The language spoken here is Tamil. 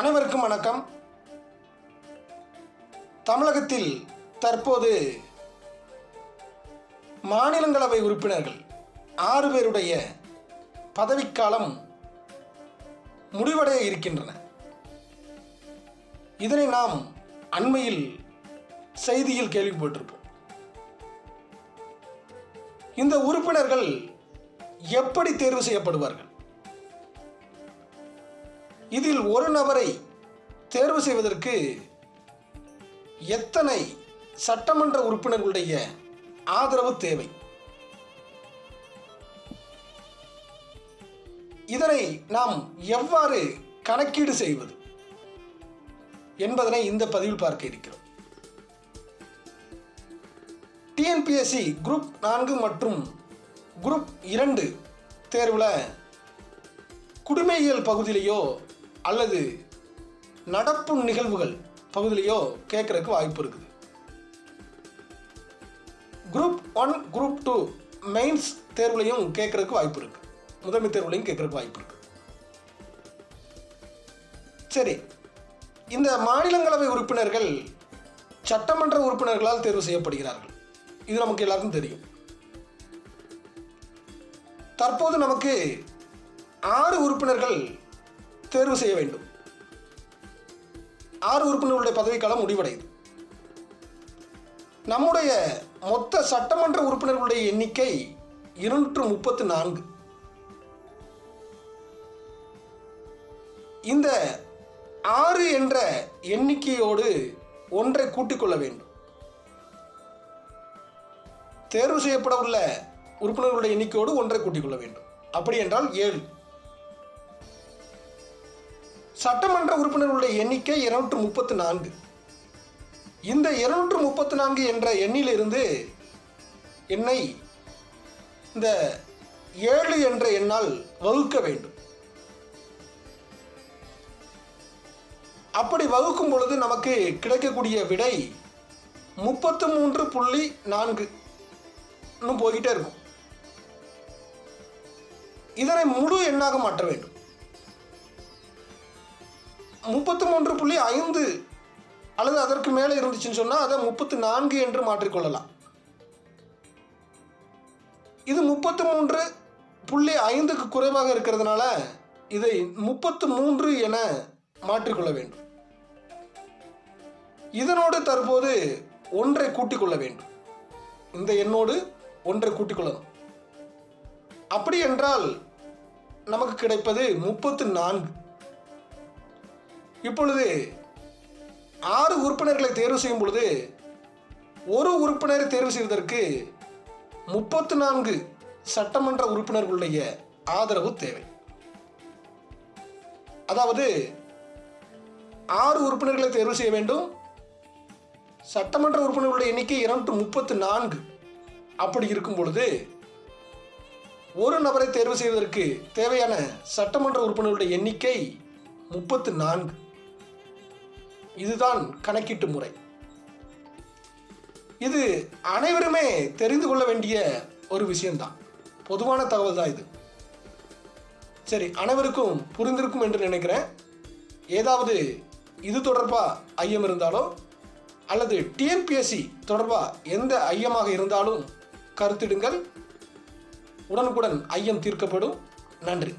அனைவருக்கும் வணக்கம். தமிழகத்தில் தற்போது மாநிலங்களவை உறுப்பினர்கள் ஆறு பேருடைய பதவிக்காலம் முடிவடைய இருக்கின்றன. இதனை நாம் அண்மையில் செய்தியில் கேள்விப்பட்டிருப்போம். இந்த உறுப்பினர்கள் எப்படி தேர்வு செய்யப்படுவார்கள்? இதில் ஒரு நபரை தேர்வு செய்வதற்கு எத்தனை சட்டமன்ற உறுப்பினர்களுடைய ஆதரவு தேவை? இதனை நாம் எவ்வாறு கணக்கீடு செய்வது என்பதனை இந்த பதிவில் பார்க்க இருக்கிறோம். டிஎன்பிஎஸ்சி குரூப் நான்கு மற்றும் குரூப் இரண்டு தேர்வில் குடிமையியல் பகுதியிலேயோ அல்லது நடப்பு நிகழ்வுகள் பகுதியிலையோ கேட்குறதுக்கு வாய்ப்பு இருக்குது. Group one group two mains தேர்வுலையும் கேட்கறதுக்கு வாய்ப்பு இருக்கு. முதன்மை தேர்வுலையும் கேட்கறதுக்கு வாய்ப்பு இருக்கு. சரி இந்த மாநிலங்களவை உறுப்பினர்கள் சட்டமன்ற உறுப்பினர்களால் தேர்வு செய்யப்படுகிறார்கள். இது நமக்கு எல்லாருக்கும் தெரியும். தற்போது நமக்கு ஆறு உறுப்பினர்கள் தேர்வு செய்ய வேண்டும். ஆறு உறுப்பினர்களுடைய பதவிக்காலம் முடிவடையுது. நம்முடைய மொத்த சட்டமன்ற உறுப்பினர்களுடைய எண்ணிக்கை இருநூற்று முப்பத்து நான்கு. இந்த ஆறு என்ற எண்ணிக்கையோடு ஒன்றை கூட்டிக்கொள்ள வேண்டும். தேர்வு செய்யப்பட உள்ள உறுப்பினர்களுடைய எண்ணிக்கையோடு ஒன்றை கூட்டிக்கொள்ள வேண்டும். அப்படி என்றால் ஏழு. சட்டமன்ற உறுப்பினர்களுடைய எண்ணிக்கை இருநூற்று முப்பத்து நான்கு. இந்த இருநூற்று முப்பத்து நான்கு என்ற எண்ணிலிருந்து என்னை இந்த ஏழு என்ற எண்ணால் வகுக்க வேண்டும். அப்படி வகுக்கும் பொழுது நமக்கு கிடைக்கக்கூடிய விடை முப்பத்து மூன்று புள்ளி நான்கு இன்னும் போய்கிட்டே இருக்கும். இதனை முழு எண்ணாக மாற்ற வேண்டும். முப்பத்து மூன்று புள்ளி ஐந்து அல்லது அதற்கு மேலே இருந்துச்சுன்னு சொன்னால் அதை முப்பத்து நான்கு என்று மாற்றிக்கொள்ளலாம். இது முப்பத்து மூன்று புள்ளி ஐந்துக்கு குறைவாக இருக்கிறதுனால இதை முப்பத்து மூன்று என மாற்றிக்கொள்ள வேண்டும். இதனோடு தற்போது ஒன்றை கூட்டிக் கொள்ள வேண்டும். இந்த எண்ணோடு ஒன்றை கூட்டிக் கொள்ளணும் அப்படி என்றால் நமக்கு கிடைப்பது முப்பத்து நான்கு. இப்பொழுது ஆறு உறுப்பினர்களை தேர்வு செய்யும் பொழுது ஒரு உறுப்பினரை தேர்வு செய்வதற்கு முப்பத்து நான்கு சட்டமன்ற உறுப்பினர்களுடைய ஆதரவு தேவை. அதாவது ஆறு உறுப்பினர்களை தேர்வு செய்ய வேண்டும் சட்டமன்ற உறுப்பினர்களுடைய எண்ணிக்கை இருநூற்று முப்பத்து நான்கு அப்படி இருக்கும் பொழுது ஒரு நபரை தேர்வு செய்வதற்கு தேவையான சட்டமன்ற உறுப்பினர்களுடைய எண்ணிக்கை முப்பத்து நான்கு இதுதான் கணக்கீட்டு முறை. இது அனைவருமே தெரிந்து கொள்ள வேண்டிய ஒரு விஷயம்தான். பொதுவான தகவல் தான் இது. சரி அனைவருக்கும் புரிந்திருக்கும் என்று நினைக்கிறேன். ஏதாவது இது தொடர்பாக ஐயம் இருந்தாலோ அல்லது டிஎன்பிஎஸ்சி தொடர்பாக எந்த ஐயமாக இருந்தாலும் கருத்திடுங்கள். உடனுக்குடன் ஐயம் தீர்க்கப்படும். நன்றி.